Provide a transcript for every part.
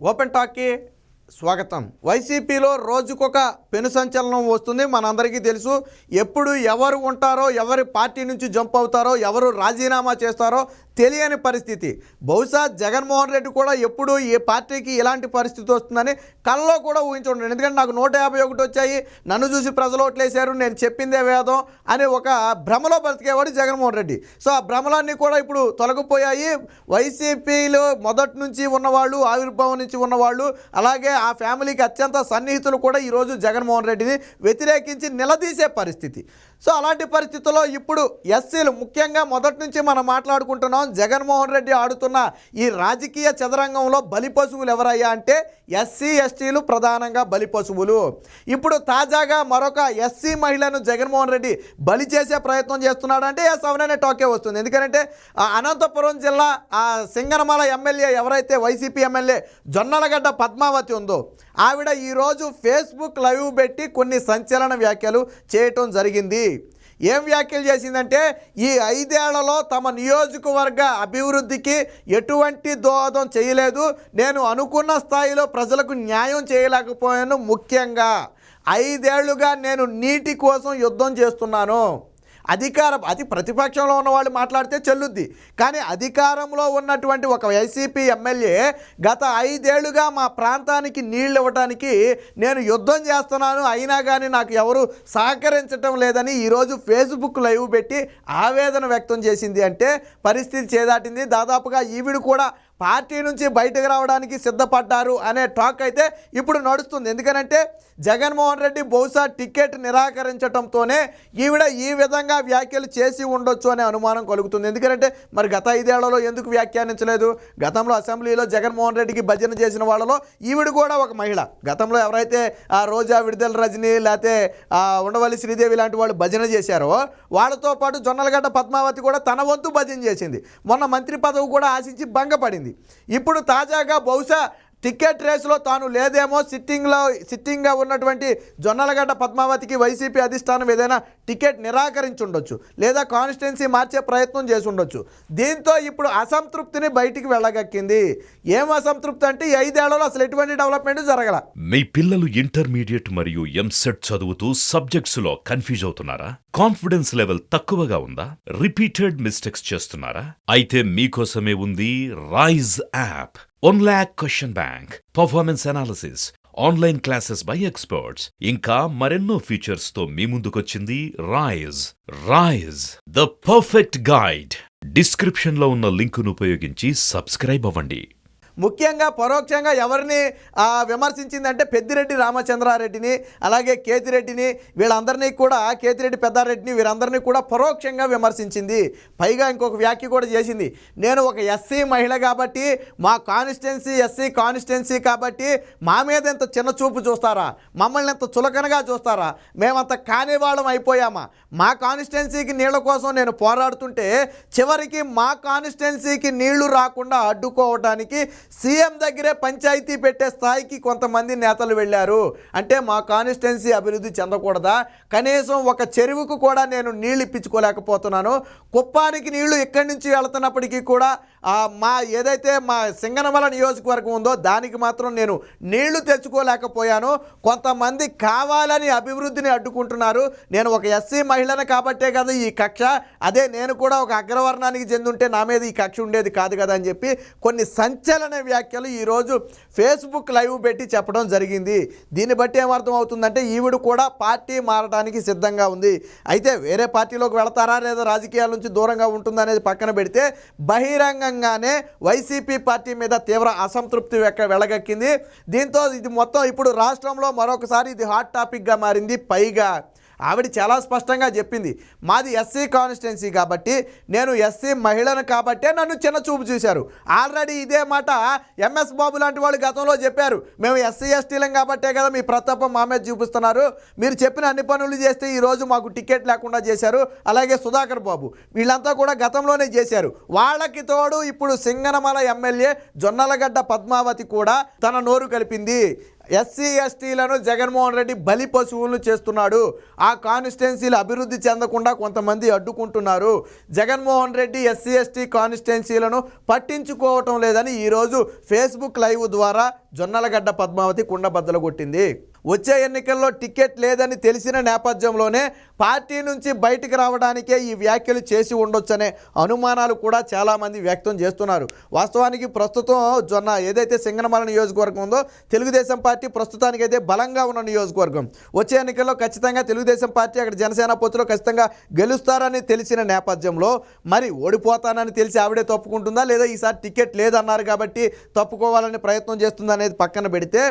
Open టాక్కి స్వాగతం. వైసీపీలో రోజుకొక పెను సంచలనం వస్తుంది. మనందరికీ తెలుసు ఎప్పుడు ఎవరు ఉంటారో ఎవరి పార్టీ నుంచి జంప్ అవుతారో ఎవరు రాజీనామా చేస్తారో తెలియని పరిస్థితి. బహుశా జగన్మోహన్ రెడ్డి కూడా ఎప్పుడు ఏ పార్టీకి ఇలాంటి పరిస్థితి వస్తుందని కళ్ళలో కూడా ఊహించుంటాడు ఎందుకంటే నాకు నూట యాభై ఒకటి వచ్చాయి. నన్ను చూసి ప్రజలు ఓట్లేశారు. నేను చెప్పిందే వేదం అని ఒక భ్రమలో బ్రతికేవాడు జగన్మోహన్ రెడ్డి. సో ఆ భ్రమలన్నీ కూడా ఇప్పుడు తొలగిపోయాయి. వైసీపీలో మొదటి నుంచి ఉన్నవాళ్ళు ఆవిర్భావం నుంచి ఉన్నవాళ్ళు అలాగే ఆ ఫ్యామిలీకి అత్యంత సన్నిహితులు కూడా ఈరోజు జగన్మోహన్ రెడ్డిని వ్యతిరేకించి నిలదీసే పరిస్థితి. సో అలాంటి పరిస్థితుల్లో ఇప్పుడు ఎస్సీలు ముఖ్యంగా మొదటి నుంచి మనం మాట్లాడుకుంటున్నాం. జగన్మోహన్ రెడ్డి ఆడుతున్న ఈ రాజకీయ చదరంగంలో బలి పశువులు ఎవరయ్యా అంటే ఎస్సీ ఎస్టీలు ప్రధానంగా బలి పశువులు. ఇప్పుడు తాజాగా మరొక ఎస్సీ మహిళను జగన్మోహన్ రెడ్డి బలి చేసే ప్రయత్నం చేస్తున్నాడంటే ఎస్ అవుననే టాకే వస్తుంది. ఎందుకంటే అనంతపురం జిల్లా ఆ సింగనమల ఎమ్మెల్యే ఎవరైతే వైసీపీ ఎమ్మెల్యే జొన్నలగడ్డ పద్మావతి ఉందో ఆవిడ ఈరోజు ఫేస్బుక్ లైవ్ పెట్టి కొన్ని సంచలన వ్యాఖ్యలు చేయటం జరిగింది. ఏం వ్యాఖ్యలు చేసిందంటే ఈ ఐదేళ్ళలో తమ నియోజకవర్గ అభివృద్ధికి ఎటువంటి దోహదం చేయలేదు. నేను అనుకున్న స్థాయిలో ప్రజలకు న్యాయం చేయలేకపోయాను ముఖ్యంగా. ఐదేళ్ళుగా నేను నీటి కోసం యుద్ధం చేస్తున్నాను. అధికారం అది ప్రతిపక్షంలో ఉన్న వాళ్ళు మాట్లాడితే చెల్లుద్ది. కానీ అధికారంలో ఉన్నటువంటి ఒక వైసీపీ ఎమ్మెల్యే గత ఐదేళ్ళుగా మా ప్రాంతానికి నీళ్ళు ఇవ్వడానికి నేను యుద్ధం చేస్తున్నాను. అయినా కానీ నాకు ఎవరు సహకరించటం లేదని ఈరోజు ఫేస్బుక్ లైవ్ పెట్టి ఆవేదన వ్యక్తం చేసింది అంటే పరిస్థితి చేదాటింది. దాదాపుగా ఈవిడు కూడా పార్టీ నుంచి బయటకు రావడానికి సిద్ధపడ్డారు అనే టాక్ అయితే ఇప్పుడు నడుస్తుంది. ఎందుకనంటే జగన్మోహన్ రెడ్డి బహుశా టికెట్ నిరాకరించడంతోనే ఈవిడ ఈ విధంగా వ్యాఖ్యలు చేసి ఉండొచ్చు అనే అనుమానం కలుగుతుంది. ఎందుకంటే మరి గత ఐదేళ్ళలో ఎందుకు వ్యాఖ్యానించలేదు? గతంలో అసెంబ్లీలో జగన్మోహన్ రెడ్డికి భజన చేసిన వాళ్ళలో ఈవిడ కూడా ఒక మహిళ. గతంలో ఎవరైతే ఆ రోజా విడుదల రజని లేకపోతే ఉండవల్లి శ్రీదేవి లాంటి వాళ్ళు భజన చేశారో వాళ్ళతో పాటు జొన్నలగడ్డ పద్మావతి కూడా తన వంతు భజన చేసింది. మొన్న మంత్రి పదవి కూడా ఆశించి భంగపడింది. ఇప్పుడు తాజాగా బహుశా టికెట్ రేసులో తాను లేదేమో సిట్టింగ్లో సిట్టింగ్గా ఉన్నటువంటి జొన్నలగడ్డ పద్మావతికి వైసీపీ అధిష్టానం ఏదైనా టికెట్ నిరాకరించుండొచ్చు లేదా కాన్స్టిట్యున్సీ మార్చే ప్రయత్నం చేసి ఉండొచ్చు దీంతో ఇప్పుడు అసంతృప్తిని బయటికి వెళ్ళగక్కింది. ఏం అసంతృప్తి అంటే ఐదేళ్ళలో అసలు ఎటువంటి డెవలప్మెంట్ జరగల? మీ పిల్లలు ఇంటర్మీడియట్ మరియు ఎంసెట్ చదువుతూ సబ్జెక్ట్స్లో కన్ఫ్యూజ్ అవుతున్నారా? కాన్ఫిడెన్స్ లెవెల్ తక్కువగా ఉందా? రిపీటెడ్ మిస్టేక్స్ చేస్తున్నారా? అయితే మీకోసమే ఉంది Raise app one lakh question bank performance analysis online classes by experts ఇంకా మరెన్నో ఫీచర్స్తో మీ ముందుకొచ్చింది Raise Raise the perfect guide డిస్క్రిప్షన్లో ఉన్న లింకును ఉపయోగించి సబ్స్క్రైబ్ అవ్వండి. ముఖ్యంగా పరోక్షంగా ఎవరిని విమర్శించిందంటే పెద్దిరెడ్డి రామచంద్రారెడ్డిని అలాగే కేతిరెడ్డిని వీళ్ళందరినీ కూడా కేతిరెడ్డి పెద్దారెడ్డిని వీరందరినీ కూడా పరోక్షంగా విమర్శించింది. పైగా ఇంకొక వ్యాఖ్య కూడా చేసింది. నేను ఒక ఎస్సీ మహిళ కాబట్టి మా కాన్స్టిట్యున్సీ ఎస్సీ కాన్స్టిట్యున్సీ కాబట్టి మా మీద ఎంత చిన్న చూపు చూస్తారా? మమ్మల్ని ఎంత చులకనగా చూస్తారా? మేమంత కానివాళ్ళం అయిపోయామా? మా కాన్స్టిట్యున్సీకి నీళ్ళ కోసం నేను పోరాడుతుంటే చివరికి మా కాన్స్టిట్యున్సీకి నీళ్ళు రాకుండా అడ్డుకోవడానికి సీఎం దగ్గరే పంచాయతీ పెట్టే స్థాయికి కొంతమంది నేతలు వెళ్ళారు. అంటే మా కాన్స్టిట్యున్సీ అభివృద్ధి చెందకూడదా? కనీసం ఒక చెరువుకు కూడా నేను నీళ్ళు ఇప్పించుకోలేకపోతున్నాను. కుప్పానికి నీళ్ళు ఇక్కడి నుంచి వెళుతున్నప్పటికీ కూడా మా ఏదైతే మా సింగనమల నియోజకవర్గం ఉందో దానికి మాత్రం నేను నీళ్ళు తెచ్చుకోలేకపోయాను. కొంతమంది కావాలని అభివృద్ధిని అడ్డుకుంటున్నారు. నేను ఒక ఎస్సీ మహిళను కాబట్టే కదా ఈ కక్ష. అదే నేను కూడా ఒక అగ్రవర్ణానికి చెందుంటే నా మీద ఈ కక్ష ఉండేది కాదు కదా అని చెప్పి కొన్ని సంచలన వ్యాఖ్యలు ఈరోజు ఫేస్బుక్ లైవ్ పెట్టి చెప్పడం జరిగింది. దీన్ని బట్టి ఏమర్థం అవుతుందంటే ఈవిడ కూడా పార్టీ మారడానికి సిద్ధంగా ఉంది. అయితే వేరే పార్టీలోకి వెళతారా లేదా రాజకీయాల నుంచి దూరంగా ఉంటుందనేది పక్కన పెడితే బహిరంగంగానే వైసీపీ పార్టీ మీద తీవ్ర అసంతృప్తి వెక్క వెలగక్కింది. దీంతో ఇది మొత్తం ఇప్పుడు రాష్ట్రంలో మరొకసారి ఇది హాట్ టాపిక్గా మారింది. పైగా ఆవిడ చాలా స్పష్టంగా చెప్పింది మాది ఎస్సీ కాన్స్టిట్యున్సీ కాబట్టి నేను ఎస్సీ మహిళను కాబట్టే నన్ను చిన్న చూపు చూశారు. ఆల్రెడీ ఇదే మాట ఎంఎస్ బాబు లాంటి వాళ్ళు గతంలో చెప్పారు. మేము ఎస్సీ ఎస్టీలం కాబట్టే కదా మీ ప్రతాపం మా మీద చూపిస్తున్నారు. మీరు చెప్పిన అన్ని పనులు చేస్తే ఈరోజు మాకు టికెట్ లేకుండా చేశారు. అలాగే సుధాకర్ బాబు వీళ్ళంతా కూడా గతంలోనే చేశారు. వాళ్ళకి తోడు ఇప్పుడు సింగనమల ఎమ్మెల్యే జొన్నలగడ్డ పద్మావతి కూడా తన నోరు కలిపింది. ఎస్సీ ఎస్టీలను జగన్మోహన్ రెడ్డి బలి పశువులను చేస్తున్నాడు. ఆ కాన్స్టిట్యున్సీలు అభివృద్ధి చెందకుండా కొంతమంది అడ్డుకుంటున్నారు. జగన్మోహన్ రెడ్డి ఎస్సీ ఎస్టీ కాన్స్టిట్యున్సీలను పట్టించుకోవటం లేదని ఈరోజు ఫేస్బుక్ లైవ్ ద్వారా జొన్నలగడ్డ పద్మావతి కుండబద్దలు కొట్టింది. వచ్చే ఎన్నికల్లో టికెట్ లేదని తెలిసిన నేపథ్యంలోనే పార్టీ నుంచి బయటికి రావడానికే ఈ వ్యాఖ్యలు చేసి ఉండొచ్చనే అనుమానాలు కూడా చాలామంది వ్యక్తం చేస్తున్నారు. వాస్తవానికి ప్రస్తుతం జొన్న ఏదైతే సింగనమల నియోజకవర్గం ఉందో తెలుగుదేశం పార్టీ ప్రస్తుతానికైతే బలంగా ఉన్న నియోజకవర్గం. వచ్చే ఎన్నికల్లో ఖచ్చితంగా తెలుగుదేశం పార్టీ అక్కడ జనసేన పొత్తులో ఖచ్చితంగా గెలుస్తారని తెలిసిన నేపథ్యంలో మరి ఓడిపోతానని తెలిసి ఆవిడే తప్పుకుంటుందా? లేదా ఈసారి టికెట్ లేదన్నారు కాబట్టి తప్పుకోవాలని ప్రయత్నం చేస్తుందనేది పక్కన పెడితే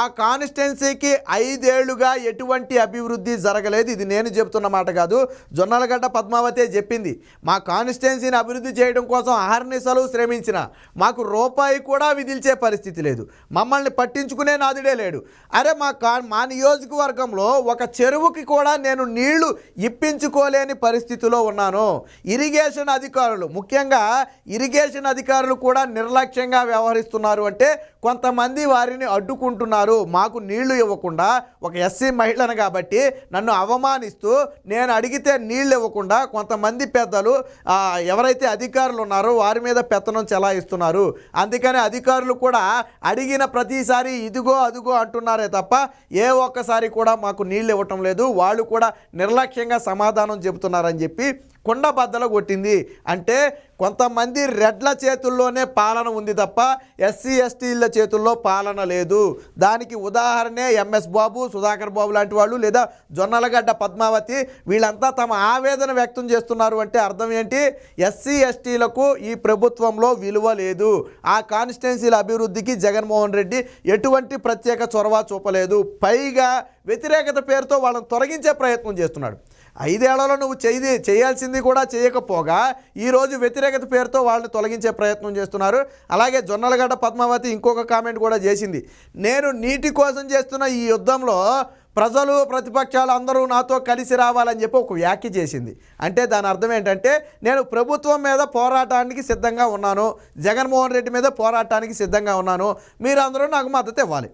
ఆ కాన్స్టిట్యున్సీకి ఐదేళ్ళుగా ఎటువంటి అభివృద్ధి జరగలేదు. ఇది నేను చెప్తున్న మాట కాదు. జొన్నలగడ్డ పద్మావతే చెప్పింది. మా కాన్స్టిట్యున్సీని అభివృద్ధి చేయడం కోసం అహర్నిశలు శ్రమించిన మాకు రూపాయి కూడా విధిల్చే పరిస్థితి లేదు. మమ్మల్ని పట్టించుకునే నాదుడే లేడు. అరే మా కా మా నియోజకవర్గంలో ఒక చెరువుకి కూడా నేను నీళ్ళు ఇప్పించుకోలేని పరిస్థితిలో ఉన్నాను. ఇరిగేషన్ అధికారులు ముఖ్యంగా ఇరిగేషన్ అధికారులు కూడా నిర్లక్ష్యంగా వ్యవహరిస్తున్నారు అంటే కొంతమంది వారిని అడ్డుకుంటున్నారు. మాకు నీళ్ళు ఇవ్వకుండా ఒక ఎస్సీ మహిళను కాబట్టి నన్ను అవమానిస్తూ నేను అడిగితే నీళ్ళు ఇవ్వకుండా కొంతమంది పెద్దలు ఎవరైతే అధికారులు ఉన్నారో వారి మీద పెత్తనం చెలాయిస్తున్నారు. అందుకని అధికారులు కూడా అడిగిన ప్రతిసారి ఇదిగో అదిగో అంటున్నారే తప్ప ఏ ఒక్కసారి కూడా మాకు నీళ్ళు ఇవ్వటం లేదు. వాళ్ళు కూడా నిర్లక్ష్యంగా సమాధానం చెబుతున్నారని చెప్పి కుండ బద్దల కొట్టింది. అంటే కొంతమంది రెడ్ల చేతుల్లోనే పాలన ఉంది తప్ప ఎస్సీ ఎస్టీల చేతుల్లో పాలన లేదు. దానికి ఉదాహరణే ఎంఎస్ బాబు సుధాకర్ బాబు లాంటి వాళ్ళు లేదా జొన్నలగడ్డ పద్మావతి వీళ్ళంతా తమ ఆవేదన వ్యక్తం చేస్తున్నారు అంటే అర్థం ఏంటి? ఎస్సీ ఎస్టీలకు ఈ ప్రభుత్వంలో విలువ లేదు. ఆ కాన్స్టిట్యున్సీల అభివృద్ధికి జగన్మోహన్ రెడ్డి ఎటువంటి ప్రత్యేక చొరవ చూపలేదు. పైగా వ్యతిరేకత పేరుతో వాళ్ళని తొలగించే ప్రయత్నం చేస్తున్నాడు. ఐదేళ్ళలో నువ్వు చేయి చేయాల్సింది కూడా చేయకపోగా ఈరోజు వ్యతిరేకత పేరుతో వాళ్ళని తొలగించే ప్రయత్నం చేస్తున్నారు. అలాగే జొన్నలగడ్డ పద్మావతి ఇంకొక కామెంట్ కూడా చేసింది. నేను నీటి కోసం చేస్తున్న ఈ యుద్ధంలో ప్రజలు ప్రతిపక్షాలు అందరూ నాతో కలిసి రావాలని చెప్పి ఒక వ్యాఖ్య చేసింది. అంటే దాని అర్థం ఏంటంటే నేను ప్రభుత్వం మీద పోరాటానికి సిద్ధంగా ఉన్నాను. జగన్మోహన్ రెడ్డి మీద పోరాటానికి సిద్ధంగా ఉన్నాను. మీరందరూ నాకు మద్దతు ఇవ్వాలి.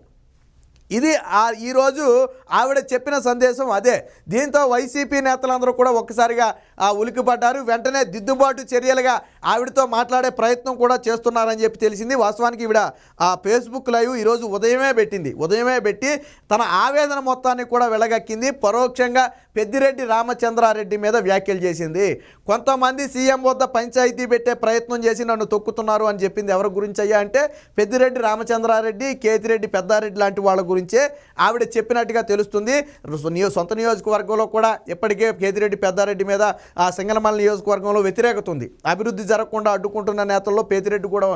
ఇది ఆ ఈరోజు ఆవిడ చెప్పిన సందేశం అదే. దీంతో వైసీపీ నేతలందరూ కూడా ఒక్కసారిగా ఆ ఉలికిపడ్డారు వెంటనే దిద్దుబాటు చర్యలుగా ఆవిడతో మాట్లాడే ప్రయత్నం కూడా చేస్తున్నారని చెప్పి తెలిసింది. వాస్తవానికి ఈవిడ ఆ ఫేస్బుక్ లైవ్ ఈరోజు ఉదయమే పెట్టింది. ఉదయమే పెట్టి తన ఆవేదన మొత్తాన్ని కూడా వెళ్ళగక్కింది పరోక్షంగా పెద్దిరెడ్డి రామచంద్రారెడ్డి మీద వ్యాఖ్యలు చేసింది. కొంతమంది సీఎం వద్ద పంచాయతీ పెట్టే ప్రయత్నం చేసి నన్ను తొక్కుతున్నారు అని చెప్పింది ఎవరి గురించి అయ్యా అంటే పెద్దిరెడ్డి రామచంద్రారెడ్డి కేతిరెడ్డి పెద్దారెడ్డి లాంటి వాళ్ళ గురించి. ఆవిడ చెప్పినట్టుగా తెలుస్తుంది. సొంత నియోజకవర్గంలో కూడా ఇప్పటికే కేతిరెడ్డి పెద్దారెడ్డి మీద ఆ సింగనమల నియోజకవర్గంలో వ్యతిరేకత ఉంది. అభివృద్ధి జరగకుండా అడ్డుకుంటున్న నేతల్లో పేతిరెడ్డి కూడా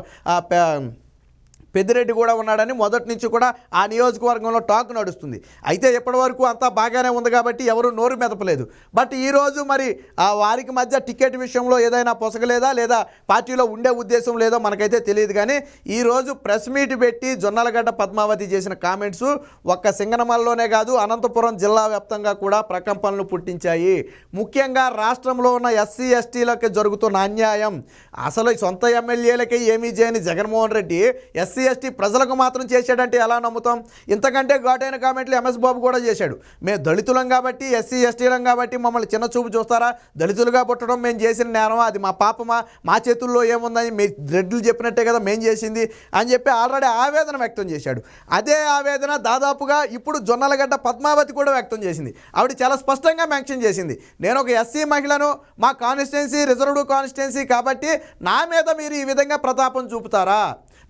పెద్దిరెడ్డి కూడా ఉన్నాడని మొదటి నుంచి కూడా ఆ నియోజకవర్గంలో టాక్ నడుస్తుంది. అయితే ఇప్పటివరకు అంతా బాగానే ఉంది కాబట్టి ఎవరు నోరు మెదపలేదు. బట్ ఈరోజు మరి ఆ వారికి మధ్య టికెట్ విషయంలో ఏదైనా పొసగలేదా? లేదా పార్టీలో ఉండే ఉద్దేశం లేదో మనకైతే తెలియదు కానీ ఈరోజు ప్రెస్ మీట్ పెట్టి జొన్నలగడ్డ పద్మావతి చేసిన కామెంట్స్ ఒక్క సింగనమల్లోనే కాదు అనంతపురం జిల్లా వ్యాప్తంగా కూడా ప్రకంపనలు పుట్టించాయి. ముఖ్యంగా రాష్ట్రంలో ఉన్న ఎస్సీ ఎస్టీలకు జరుగుతున్న అన్యాయం. అసలు సొంత ఎమ్మెల్యేలకే ఏమీ చేయని జగన్మోహన్ రెడ్డి ఎస్సీ ఎస్టీ ప్రజలకు మాత్రం చేశాడంటే ఎలా నమ్ముతాం? ఇంతకంటే ఘాటైన కామెంట్లు ఎంఎస్ బాబు కూడా చేశాడు. మేము దళితులం కాబట్టి ఎస్సీ ఎస్టీలం కాబట్టి మమ్మల్ని చిన్న చూపు చూస్తారా? దళితులుగా పుట్టడం మేము చేసిన నేరమా? అది మా పాపమా? మా చేతుల్లో ఏముందని మీ రెడ్లు చెప్పినట్టే కదా మేము చేసింది అని చెప్పి ఆల్రెడీ ఆవేదన వ్యక్తం చేశాడు. అదే ఆవేదన దాదాపుగా ఇప్పుడు జొన్నలగడ్డ పద్మావతి కూడా వ్యక్తం చేసింది. ఆవిడ చాలా స్పష్టంగా మెన్షన్ చేసింది. నేను ఒక ఎస్సీ మహిళను మా కాన్స్టిట్యున్సీ రిజర్వ్డ్ కాన్స్టిట్యున్సీ కాబట్టి నా మీద మీరు ఈ విధంగా ప్రతాపం చూపుతారా?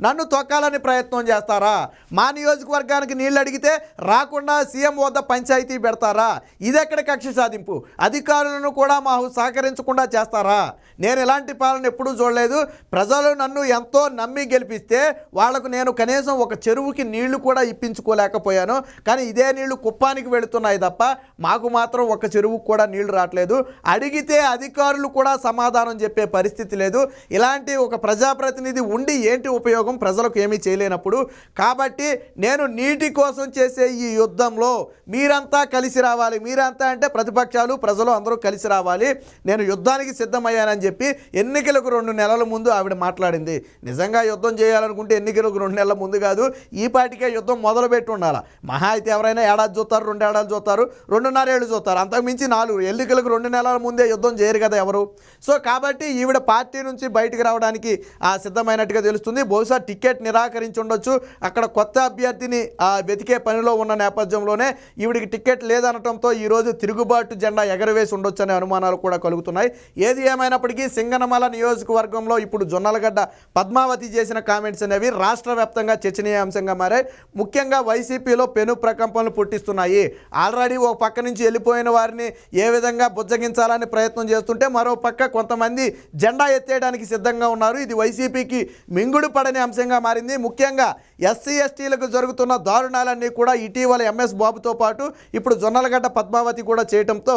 నన్ను తొక్కాలని ప్రయత్నం చేస్తారా? మా నియోజకవర్గానికి నీళ్ళు అడిగితే రాకుండా సీఎం వద్ద పంచాయతీ పెడతారా? ఇదెక్కడ కక్ష సాధింపు? అధికారులను కూడా మాకు సహకరించకుండా చేస్తారా? నేను ఇలాంటి పాలన ఎప్పుడూ చూడలేదు. ప్రజలు నన్ను ఎంతో నమ్మి గెలిపిస్తే వాళ్ళకు నేను కనీసం ఒక చెరువుకి నీళ్ళు కూడా ఇప్పించుకోలేకపోయాను. కానీ ఇదే నీళ్ళు కుప్పానికి వెళుతున్నాయి తప్ప మాకు మాత్రం ఒక చెరువుకు కూడా నీళ్ళు రావట్లేదు. అడిగితే అధికారులు కూడా సమాధానం చెప్పే పరిస్థితి లేదు. ఇలాంటి ఒక ప్రజాప్రతినిధి ఉండి ఏంటి ఉపయోగం? ఉపయోగం ప్రజలకు ఏమీ చేయలేనప్పుడు. కాబట్టి నేను నీటి కోసం చేసే ఈ యుద్ధంలో మీరంతా కలిసి రావాలి. మీరంతా అంటే ప్రతిపక్షాలు ప్రజలు అందరూ కలిసి రావాలి. నేను యుద్ధానికి సిద్ధమయ్యానని చెప్పి ఎన్నికలకు రెండు నెలల ముందు ఆవిడ మాట్లాడింది. నిజంగా యుద్ధం చేయాలనుకుంటే ఎన్నికలకు రెండు నెలల ముందు కాదు ఈ పాటికే యుద్ధం మొదలుపెట్టి ఉండాలి. మహా అయితే ఎవరైనా ఏడాది చూస్తారు రెండు ఏడాది చూస్తారు రెండున్నర ఏళ్ళు చూస్తారు. అంతకు మించి నాలుగు. ఎన్నికలకు రెండు నెలల ముందే యుద్ధం చేయరు కదా ఎవరు? సో కాబట్టి ఈవిడ పార్టీ నుంచి బయటికి రావడానికి ఆ సిద్ధమైనట్టుగా తెలుస్తుంది. బహుశా టికెట్ నిరాకరించి ఉండొచ్చు అక్కడ కొత్త అభ్యర్థిని ఆ, వెతికే పనిలో ఉన్న నేపథ్యంలోనే ఈవిడికి టికెట్ లేదనటంతో ఈరోజు తిరుగుబాటు జెండా ఎగరవేసి ఉండొచ్చు అనే అనుమానాలు కూడా కలుగుతున్నాయి. ఏది ఏమైనప్పటికీ సింగనమల నియోజకవర్గంలో ఇప్పుడు జొన్నలగడ్డ పద్మావతి చేసిన కామెంట్స్ అనేవి రాష్ట్ర వ్యాప్తంగా చర్చనీయాంశంగా మారాయి. ముఖ్యంగా వైసీపీలో పెను ప్రకంపనలు పుట్టిస్తున్నాయి. ఆల్రెడీ ఒక పక్క నుంచి వెళ్ళిపోయిన వారిని ఏ విధంగా బుజ్జగించాలని ప్రయత్నం చేస్తుంటే మరో పక్క కొంతమంది జెండా ఎత్తేయడానికి సిద్ధంగా ఉన్నారు. ఇది వైసీపీకి మింగుడు పడని అంశంగా మారింది. ముఖ్యంగా ఎస్సీ ఎస్టీలకు జరుగుతున్న దారుణాలన్నీ కూడా ఇటీవల ఎంఎస్ బాబుతో పాటు ఇప్పుడు జొన్నలగడ్డ పద్మావతి కూడా చేయడంతో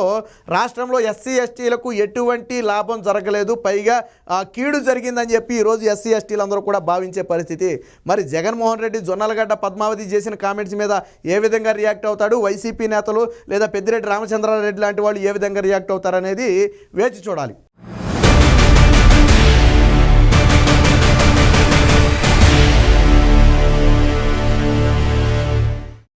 రాష్ట్రంలో ఎస్సీ ఎస్టీలకు ఎటువంటి లాభం జరగలేదు. పైగా కీడు జరిగిందని చెప్పి ఈరోజు ఎస్సీ ఎస్టీలందరూ కూడా భావించే పరిస్థితి. మరి జగన్మోహన్ రెడ్డి జొన్నలగడ్డ పద్మావతి చేసిన కామెంట్స్ మీద ఏ విధంగా రియాక్ట్ అవుతాడు? వైసీపీ నేతలు లేదా పెద్దిరెడ్డి రామచంద్రారెడ్డి లాంటి వాళ్ళు ఏ విధంగా రియాక్ట్ అవుతారనేది వేచి చూడాలి.